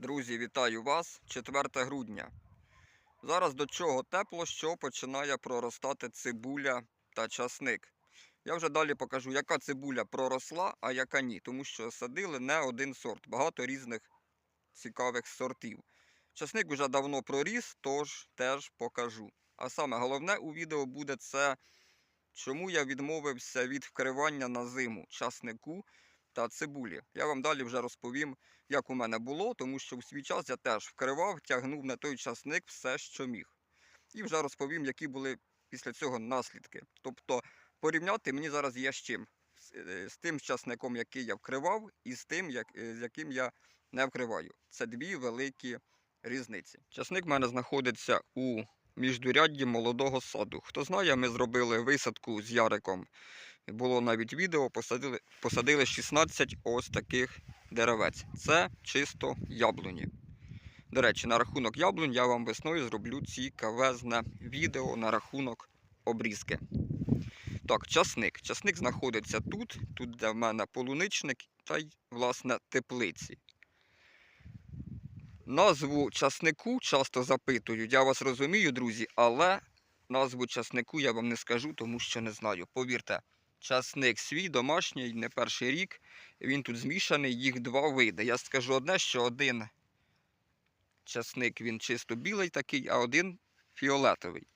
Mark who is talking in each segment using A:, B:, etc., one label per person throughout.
A: Друзі, вітаю вас! 4 грудня. Зараз до чого тепло, що починає проростати цибуля та часник. Я вже далі покажу, яка цибуля проросла, а яка ні, тому що садили не один сорт, багато різних цікавих сортів. Часник вже давно проріс, тож теж покажу. А саме головне у відео буде це, чому я відмовився від вкривання на зиму часнику та цибулі. Я вам далі вже розповім, як у мене було, тому що в свій час я теж вкривав, тягнув на той часник все, що міг. І вже розповім, які були після цього наслідки. Тобто порівняти мені зараз є з чим. З, е, тим часником, який я вкривав, і з тим, як, е, з яким я не вкриваю. Це дві великі різниці. Часник в мене знаходиться у міждурядді молодого саду. Хто знає, ми зробили висадку з Яриком. Було навіть відео, посадили, посадили 16 ось таких деревець. Це чисто яблуні. До речі, на рахунок яблунь я вам весною зроблю цікавезне відео на рахунок обрізки. Так, часник. Часник знаходиться тут, тут де в мене полуничник та й, власне, теплиці. Назву часнику часто запитують, я вас розумію, друзі, але назву часнику я вам не скажу, тому що не знаю. Повірте, часник свій домашній, не перший рік. Він тут змішаний, їх два види. Я скажу одне, що один часник він чисто білий такий, а один фіолетовий.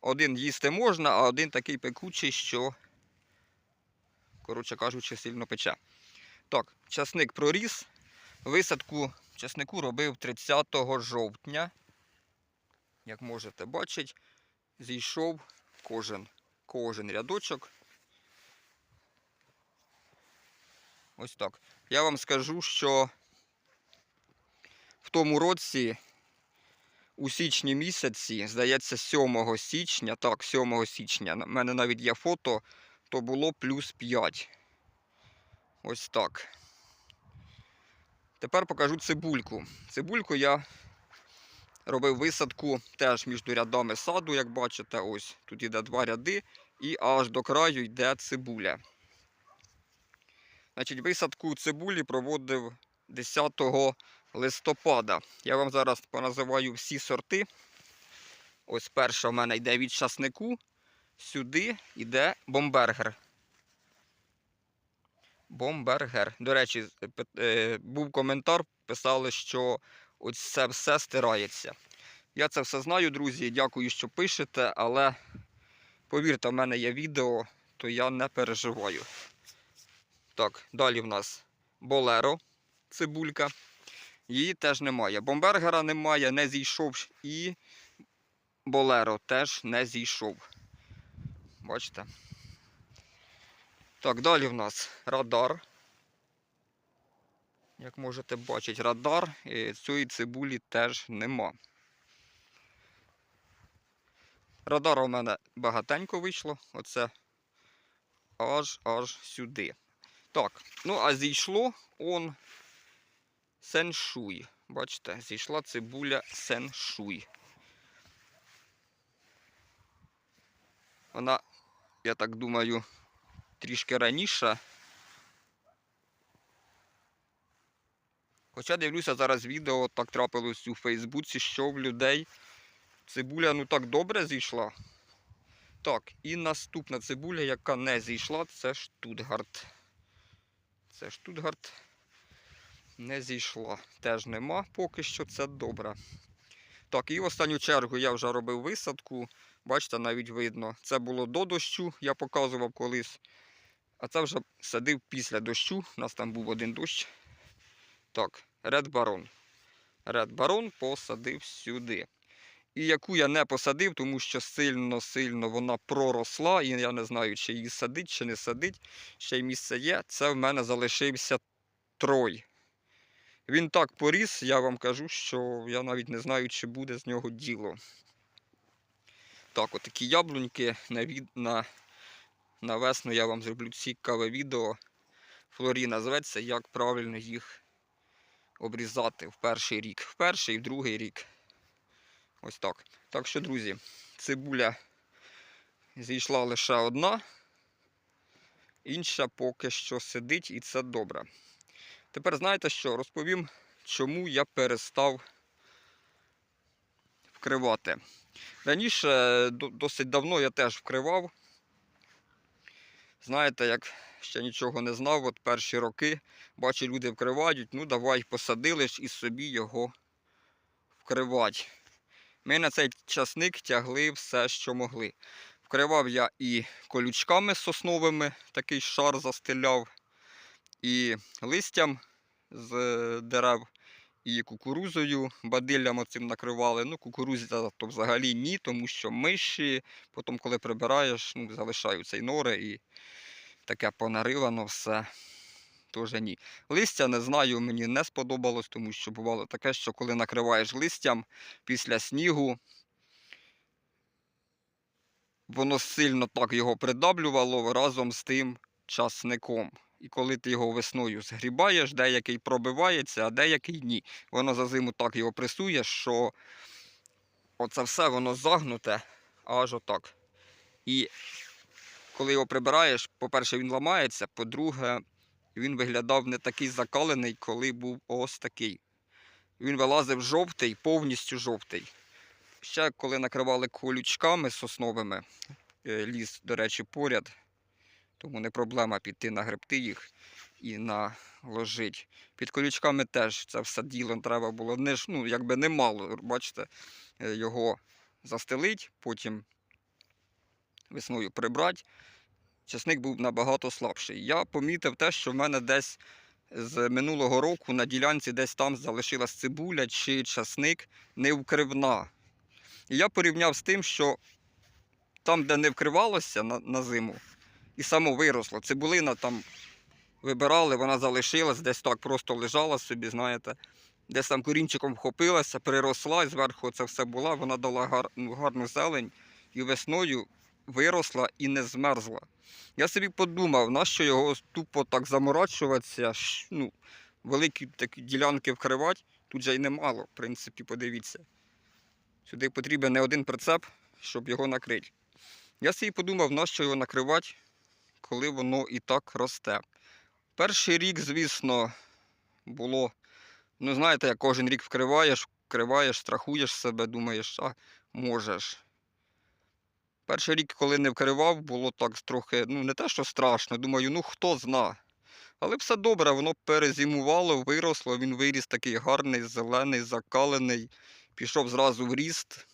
A: Один їсти можна, а один такий пекучий, що, коротше кажучи, сильно пече. Так, часник проріс. Висадку часнику робив 30 жовтня. Як можете бачити, зійшов кожен, кожен рядочок. Ось так. Я вам скажу, що в тому році у січні місяці, здається, 7 січня, так, 7 січня, в мене навіть є фото, то було плюс 5. Ось так. Тепер покажу цибульку. Цибульку я робив висадку теж між рядами саду, як бачите, ось тут іде два ряди, і аж до краю йде цибуля. Значить, висадку цибулі проводив 10 листопада. Я вам зараз поназиваю всі сорти. Ось перша в мене йде від часнику, сюди йде бомбергер. Бомбергер. До речі, е, був коментар, писали, що ось це все стирається. Я це все знаю, друзі. Дякую, що пишете, але повірте, в мене є відео, то я не переживаю. Так, далі в нас болеро, цибулька. Її теж немає. Бомбергера немає, не зійшов і болеро теж не зійшов. Бачите? Так, далі в нас радар. Як можете бачити, радар. І цієї цибулі теж нема. Радара у мене багатенько вийшло. Оце аж аж сюди. Так, ну а зійшло он сеншуй. Бачите, зійшла цибуля сеншуй. Вона, я так думаю, трішки раніше. Хоча дивлюся зараз відео, так трапилось у Фейсбуці, що в людей цибуля ну так добре зійшла. Так, і наступна цибуля, яка не зійшла, це Штутгарт. Це Штутгарт не зійшла. Теж нема, поки що це добре. Так, і в останню чергу я вже робив висадку. Бачите, навіть видно. Це було до дощу, я показував колись. А це вже садив після дощу. У нас там був один дощ. Так, Ред Барон. Ред Барон посадив сюди. І яку я не посадив, тому що сильно-сильно вона проросла, і я не знаю, чи її садить, чи не садить. Ще й місце є. Це в мене залишився трой. Він так поріс, я вам кажу, що я навіть не знаю, чи буде з нього діло. Так, отакі яблуньки на, від... на... на весну я вам зроблю цікаве відео. Флоріна зветься, як правильно їх обрізати в перший рік. В перший і в другий рік. Ось так. Так що, друзі, цибуля зійшла лише одна, інша поки що сидить і це добре. Тепер знаєте що? Розповім чому я перестав вкривати. Раніше досить давно я теж вкривав. Знаєте, як ще нічого не знав, от перші роки бачу, люди вкривають, ну давай посадили ж і собі його вкривати. Ми на цей часник тягли все, що могли. Вкривав я і колючками сосновими, такий шар застеляв, і листям з е, дерев, і кукурузою, бадиллям оцим накривали. Ну, кукурузі то взагалі ні, тому що миші, потім, коли прибираєш, ну, залишаються і нори, і таке понаривано все. Теж ні. Листя не знаю, мені не сподобалось, тому що бувало таке, що коли накриваєш листям після снігу, воно сильно так його придаблювало разом з тим часником. І коли ти його весною згрібаєш, деякий пробивається, а деякий ні. Воно за зиму так його пресує, що оце все воно загнуте аж отак. І коли його прибираєш, по-перше, він ламається, по-друге, він виглядав не такий закалений, коли був ось такий. Він вилазив жовтий, повністю жовтий. Ще коли накривали колючками сосновими, е, ліс, до речі, поряд, тому не проблема піти нагребти їх і наложити. Під колючками теж це все діло треба було не ж, ну, якби немало, бачите, е, його застелить, потім весною прибрати. Часник був набагато слабший. Я помітив те, що в мене десь з минулого року на ділянці десь там залишилась цибуля чи часник не вкривна. І я порівняв з тим, що там, де не вкривалося на, на зиму, і само виросло. Цибулина там вибирали, вона залишилась, десь так просто лежала собі, знаєте. Десь там корінчиком вхопилася, приросла, і зверху це все була, вона дала гар, ну, гарну зелень і весною виросла і не змерзла. Я собі подумав, нащо його тупо так заморачуватися, ну, великі такі ділянки вкривати, тут же й немало, в принципі, подивіться. Сюди потрібен не один прицеп, щоб його накрити. Я собі подумав, нащо його накривати, коли воно і так росте. Перший рік, звісно, було, ну знаєте, як кожен рік вкриваєш, вкриваєш, страхуєш себе, думаєш, а можеш. Перший рік, коли не вкривав, було так трохи, ну не те, що страшно, думаю, ну хто зна. Але все добре, воно перезимувало, виросло, він виріс такий гарний, зелений, закалений, пішов зразу в ріст.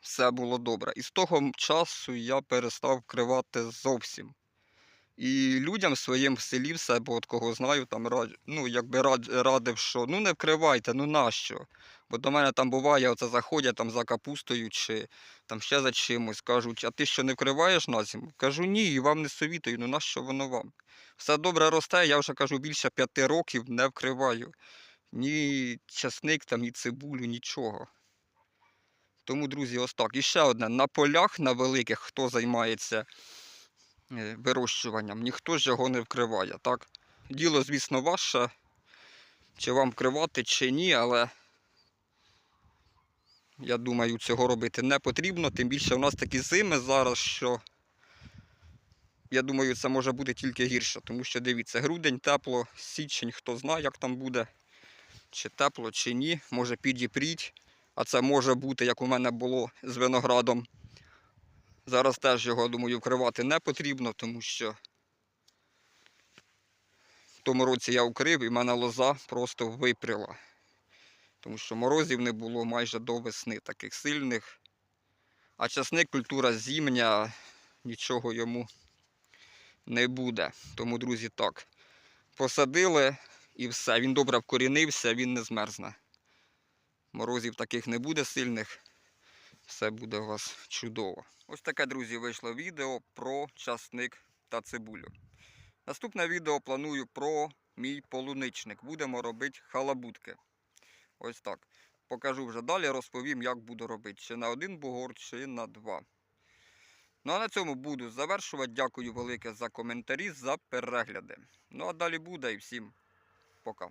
A: Все було добре. І з того часу я перестав вкривати зовсім. І людям своїм в селі все, бо от кого знаю, там рад, ну, якби рад, радив, що ну не вкривайте, ну нащо? Бо до мене там буває, оце заходять там за капустою чи там ще за чимось, кажуть, а ти що не вкриваєш на зиму? Кажу, ні, і вам не совітую, ну нащо воно вам? Все добре росте, я вже кажу, більше п'яти років не вкриваю. Ні часник, там, ні цибулю, нічого. Тому, друзі, ось так. І ще одне, на полях на великих, хто займається вирощуванням, ніхто ж його не вкриває, так? Діло, звісно, ваше, чи вам вкривати, чи ні, але я думаю, цього робити не потрібно. Тим більше у нас такі зими зараз, що я думаю, це може бути тільки гірше. Тому що дивіться, грудень, тепло, січень, хто знає, як там буде, чи тепло, чи ні, може підіпріть. А це може бути, як у мене було з виноградом. Зараз теж його, думаю, вкривати не потрібно, тому що в тому році я укрив і мене лоза просто випряла. Тому що морозів не було майже до весни таких сильних. А часник культура зімня, нічого йому не буде. Тому, друзі, так. Посадили і все. Він добре вкорінився, він не змерзне. Морозів таких не буде сильних. Все буде у вас чудово. Ось таке, друзі, вийшло відео про часник та цибулю. Наступне відео планую про мій полуничник. Будемо робити халабутки. Ось так. Покажу вже далі, розповім, як буду робити. Чи на один бугор, чи на два. Ну а на цьому буду завершувати. Дякую велике за коментарі, за перегляди. Ну а далі буде і всім пока.